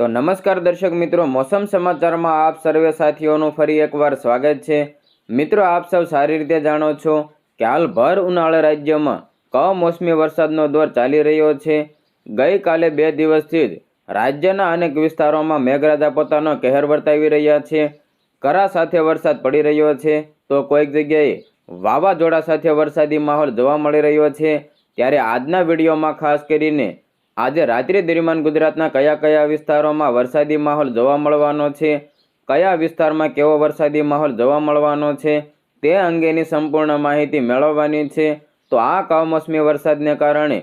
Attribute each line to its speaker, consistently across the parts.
Speaker 1: તો નમસ્કાર દર્શક મિત્રો, મોસમ સમાચારમાં આપ સર્વે સાથીઓનું ફરી એકવાર સ્વાગત છે. મિત્રો, આપ સૌ સારી રીતે જાણો છો કે હાલ ભર ઉનાળા રાજ્યમાં કમોસમી વરસાદનો દોર ચાલી રહ્યો છે. ગઈકાલે બે દિવસથી જ રાજ્યના અનેક વિસ્તારોમાં મેઘરાજા પોતાનો કહેર વર્તાવી રહ્યા છે. કરા સાથે વરસાદ પડી રહ્યો છે. તો કોઈક જગ્યાએ વાવાઝોડા સાથે વરસાદી માહોલ જોવા મળી રહ્યો છે. ત્યારે આજના વિડીયોમાં ખાસ કરીને આજે રાત્રિ દરમિયાન ગુજરાતના કયા કયા વિસ્તારોમાં વરસાદી માહોલ જોવા મળવાનો છે? કયા વિસ્તારમાં કેવો વરસાદી માહોલ જોવા મળવાનો છે? તે અંગેની સંપૂર્ણ માહિતી મેળવવાની છે. તો આ કમોસમી વરસાદને કારણે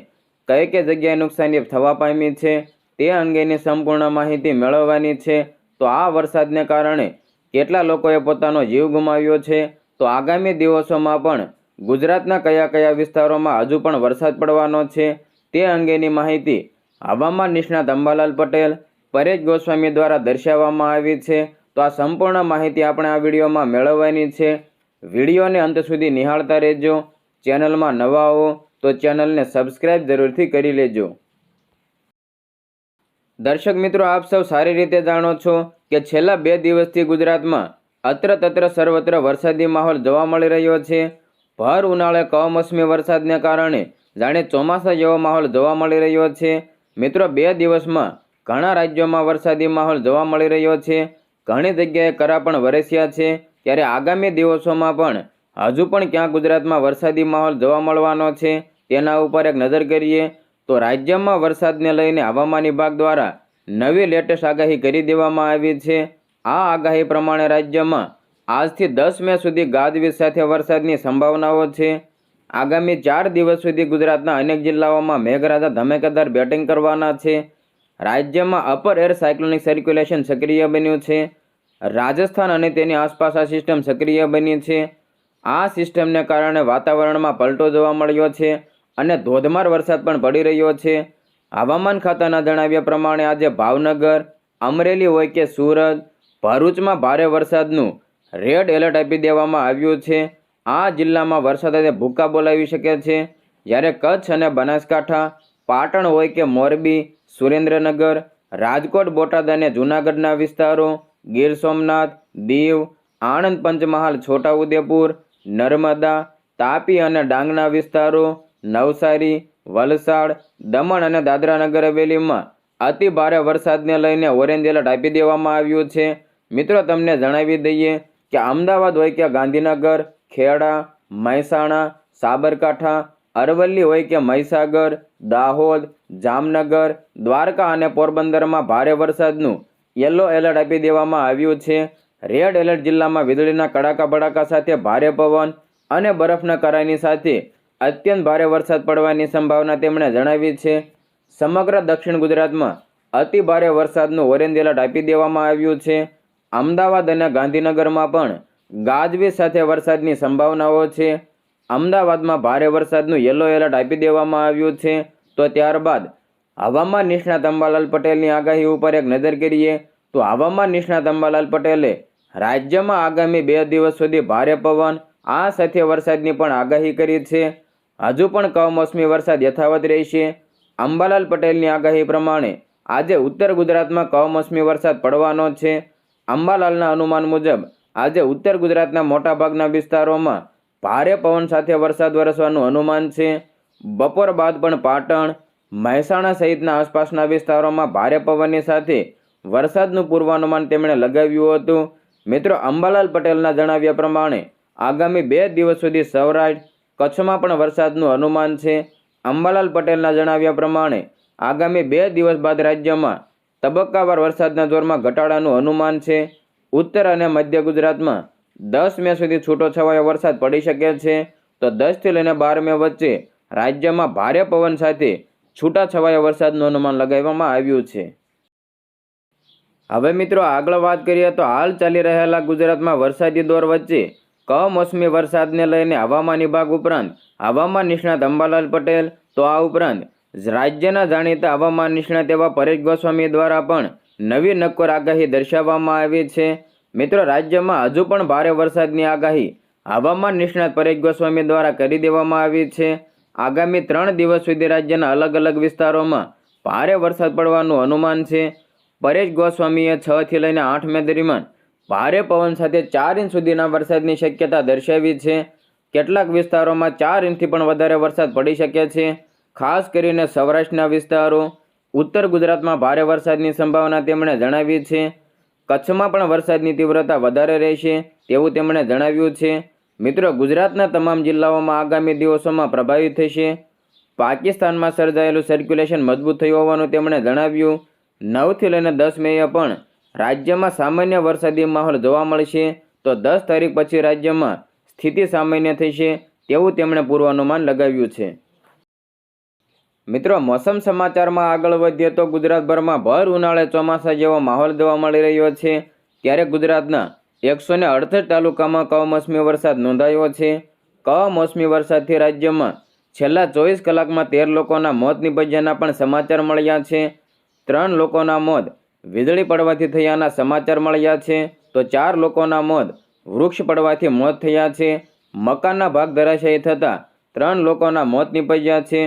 Speaker 1: કઈ કઈ જગ્યાએ નુકસાની થવા પામી છે? તે અંગેની સંપૂર્ણ માહિતી મેળવવાની છે. તો આ વરસાદને કારણે કેટલા લોકોએ પોતાનો જીવ ગુમાવ્યો છે? તો આગામી દિવસોમાં પણ ગુજરાતના કયા કયા વિસ્તારોમાં હજુ પણ વરસાદ પડવાનો છે? તે અંગેની માહિતી હવામાન નિષ્ણાત અંબાલાલ પટેલ, પરેશ ગોસ્વામી દ્વારા દર્શાવવામાં આવી છે. તો આ સંપૂર્ણ માહિતી આપણે આ વિડીયોમાં મેળવવાની છે. વિડીયોને અંત સુધી નિહાળતા રહેજો. ચેનલમાં નવા હો તો ચેનલને સબસ્ક્રાઇબ જરૂરથી કરી લેજો. દર્શક મિત્રો, આપ સૌ સારી રીતે જાણો છો કે છેલ્લા બે દિવસથી ગુજરાતમાં અત્ર તત્ર સર્વત્ર વરસાદી માહોલ જોવા મળી રહ્યો છે. ભર ઉનાળે કમોસમી વરસાદને કારણે જાણે ચોમાસા જેવો માહોલ જોવા મળી રહ્યો છે. મિત્રો, બે દિવસમાં ઘણા રાજ્યોમાં વરસાદી માહોલ જોવા મળી રહ્યો છે. ઘણી જગ્યાએ કરા પણ વરસ્યા છે. ત્યારે આગામી દિવસોમાં પણ હજુ પણ ક્યાં ગુજરાતમાં વરસાદી માહોલ જોવા મળવાનો છે, તેના ઉપર એક નજર કરીએ તો રાજ્યમાં વરસાદને લઈને હવામાન વિભાગ દ્વારા નવી લેટેસ્ટ આગાહી કરી દેવામાં આવી છે. આ આગાહી પ્રમાણે રાજ્યમાં આજથી દસ મે સુધી ગાજવીજ સાથે વરસાદની સંભાવનાઓ છે. આગામી ચાર દિવસ સુધી ગુજરાતના અનેક જિલ્લાઓમાં મેઘરાજા ધમેકેદાર બેટિંગ કરવાના છે. રાજ્યમાં અપર એર સાયક્લોનિક સર્ક્યુલેશન સક્રિય બન્યું છે. રાજસ્થાન અને તેની આસપાસ આ સિસ્ટમ સક્રિય બની છે. આ સિસ્ટમને કારણે વાતાવરણમાં પલટો જોવા મળ્યો છે અને ધોધમાર વરસાદ પણ પડી રહ્યો છે. હવામાન ખાતાના જણાવ્યા પ્રમાણે આજે ભાવનગર, અમરેલી હોય કે સુરત, ભરૂચમાં ભારે વરસાદનું રેડ એલર્ટ આપી દેવામાં આવ્યું છે. આ જિલ્લામાં વરસાદ આજે ભૂકા બોલાવી શકે છે. જ્યારે કચ્છ અને બનાસકાંઠા, પાટણ હોય કે મોરબી, સુરેન્દ્રનગર, રાજકોટ, બોટાદ અને જૂનાગઢના વિસ્તારો, ગીર સોમનાથ, દીવ, આણંદ પંચમહાલ, છોટાઉદેપુર, નર્મદા, તાપી અને ડાંગના વિસ્તારો, નવસારી, વલસાડ, દમણ અને દાદરાનગર હવેલીમાં અતિ ભારે વરસાદને લઈને ઓરેન્જ એલર્ટ આપી દેવામાં આવ્યું છે. મિત્રો, તમને જણાવી દઈએ કે અમદાવાદ હોય કે ગાંધીનગર ખેડા, મહેસાણા, સાબરકાંઠા, અરવલ્લી હોય કે મહીસાગર, દાહોદ, જામનગર, દ્વારકા અને પોરબંદરમાં ભારે વરસાદનું યલો એલર્ટ આપી દેવામાં આવ્યું છે. રેડ એલર્ટ જિલ્લામાં વીજળીના કડાકા ભડાકા સાથે ભારે પવન અને બરફના કરાની સાથે અત્યંત ભારે વરસાદ પડવાની સંભાવના તેમણે જણાવી છે. સમગ્ર દક્ષિણ ગુજરાતમાં અતિ ભારે વરસાદનું ઓરેન્જ એલર્ટ આપી દેવામાં આવ્યું છે. અમદાવાદ અને ગાંધીનગરમાં પણ ગાજવીજ સાથે વરસાદની સંભાવનાઓ છે. અમદાવાદમાં ભારે વરસાદનું યલો એલર્ટ આપી દેવામાં આવ્યું છે. તો ત્યારબાદ હવામાન નિષ્ણાત અંબાલાલ પટેલની આગાહી ઉપર એક નજર કરીએ. તો હવામાન નિષ્ણાત અંબાલાલ પટેલે રાજ્યમાં આગામી બે દિવસ સુધી ભારે પવન, આ સાથે વરસાદની પણ આગાહી કરી છે. હજુ પણ કમોસમી વરસાદ યથાવત રહેશે. અંબાલાલ પટેલની આગાહી પ્રમાણે આજે ઉત્તર ગુજરાતમાં કમોસમી વરસાદ પડવાનો છે. અંબાલાલના અનુમાન મુજબ આજે ઉત્તર ગુજરાતના મોટાભાગના વિસ્તારોમાં ભારે પવન સાથે વરસાદ વરસવાનું અનુમાન છે. બપોર બાદ પણ પાટણ, મહેસાણા સહિતના આસપાસના વિસ્તારોમાં ભારે પવનની સાથે વરસાદનું પૂર્વાનુમાન તેમણે લગાવ્યું હતું. મિત્રો, અંબાલાલ પટેલના જણાવ્યા પ્રમાણે આગામી બે દિવસ સુધી સૌરાષ્ટ્ર, કચ્છમાં પણ વરસાદનું અનુમાન છે. અંબાલાલ પટેલના જણાવ્યા પ્રમાણે આગામી બે દિવસ બાદ રાજ્યમાં તબક્કાવાર વરસાદના જોરમાં ઘટાડાનું અનુમાન છે. ઉત્તર અને મધ્ય ગુજરાતમાં દસ મે સુધી છૂટો છવાયો વરસાદ પડી શકે છે. તો દસથી લઈને બાર મે વચ્ચે રાજ્યમાં ભારે પવન સાથે છૂટા છવાયા વરસાદનું અનુમાન લગાવવામાં આવ્યું છે. હવે મિત્રો આગળ વાત કરીએ તો હાલ ચાલી રહેલા ગુજરાતમાં વરસાદી દોર વચ્ચે કમોસમી વરસાદને લઈને હવામાન વિભાગ ઉપરાંત હવામાન નિષ્ણાત અંબાલાલ પટેલ, તો આ ઉપરાંત રાજ્યના જાણીતા હવામાન નિષ્ણાત એવા પરેશ ગોસ્વામી દ્વારા પણ નવી નક્કોર આગાહી દર્શાવવામાં આવી છે. મિત્રો, રાજ્યમાં હજુ પણ ભારે વરસાદની આગાહી હવામાન નિષ્ણાત પરેશ ગોસ્વામી દ્વારા કરી દેવામાં આવી છે. આગામી ત્રણ દિવસ સુધી રાજ્યના અલગ અલગ વિસ્તારોમાં ભારે વરસાદ પડવાનું અનુમાન છે. પરેશ ગોસ્વામીએ છથી લઈને આઠ મે દરમિયાન ભારે પવન સાથે ચાર ઇંચ સુધીના વરસાદની શક્યતા દર્શાવી છે. કેટલાક વિસ્તારોમાં ચાર ઇંચથી પણ વધારે વરસાદ પડી શકે છે, ખાસ કરીને સૌરાષ્ટ્રના વિસ્તારો. ઉત્તર ગુજરાતમાં ભારે વરસાદની સંભાવના તેમણે જણાવી છે. કચ્છમાં પણ વરસાદની તીવ્રતા વધારે રહેશે તેવું તેમણે જણાવ્યું છે. મિત્રો, ગુજરાતના તમામ જિલ્લાઓમાં આગામી દિવસોમાં પ્રભાવિત થશે. પાકિસ્તાનમાં સર્જાયેલું સર્ક્યુલેશન મજબૂત થયું હોવાનું તેમણે જણાવ્યું. નવથી લઈને દસ મેએ પણ રાજ્યમાં સામાન્ય વરસાદી માહોલ જોવા મળશે તો દસ તારીખ પછી રાજ્યમાં સ્થિતિ સામાન્ય થશે તેવું તેમણે પૂર્વાનુમાન લગાવ્યું છે. મિત્રો, મોસમ સમાચારમાં આગળ વધીએ તો ગુજરાતભરમાં ભર ઉનાળે ચોમાસા જેવો માહોલ જોવા મળી રહ્યો છે. ત્યારે ગુજરાતના એકસો ને અડસઠ તાલુકામાં કમોસમી વરસાદ નોંધાયો છે. કમોસમી વરસાદથી રાજ્યમાં છેલ્લા ચોવીસ કલાકમાં તેર લોકોના મોત નિપજ્યાના પણ સમાચાર મળ્યા છે. ત્રણ લોકોના મોત વીજળી પડવાથી થયાના સમાચાર મળ્યા છે. તો ચાર લોકોના મોત વૃક્ષ પડવાથી મોત થયા છે. મકાનના ભાગ ધરાશાયી થતાં ત્રણ લોકોના મોત નિપજ્યા છે.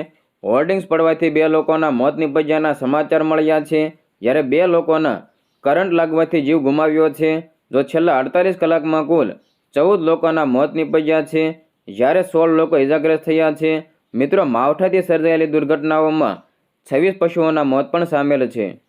Speaker 1: હોર્ડિંગ્સ પડવાથી બે લોકોના મોત નિપજ્યાના સમાચાર મળ્યા છે. જ્યારે બે લોકોના કરંટ લાગવાથી જીવ ગુમાવ્યો છે. જો છેલ્લા અડતાલીસ કલાકમાં કુલ ચૌદ લોકોના મોત નિપજ્યા છે. જ્યારે સોળ લોકો ઇજાગ્રસ્ત થયા છે. મિત્રો, માવઠાથી સર્જાયેલી દુર્ઘટનાઓમાં છવ્વીસ પશુઓના મોત પણ સામેલ છે.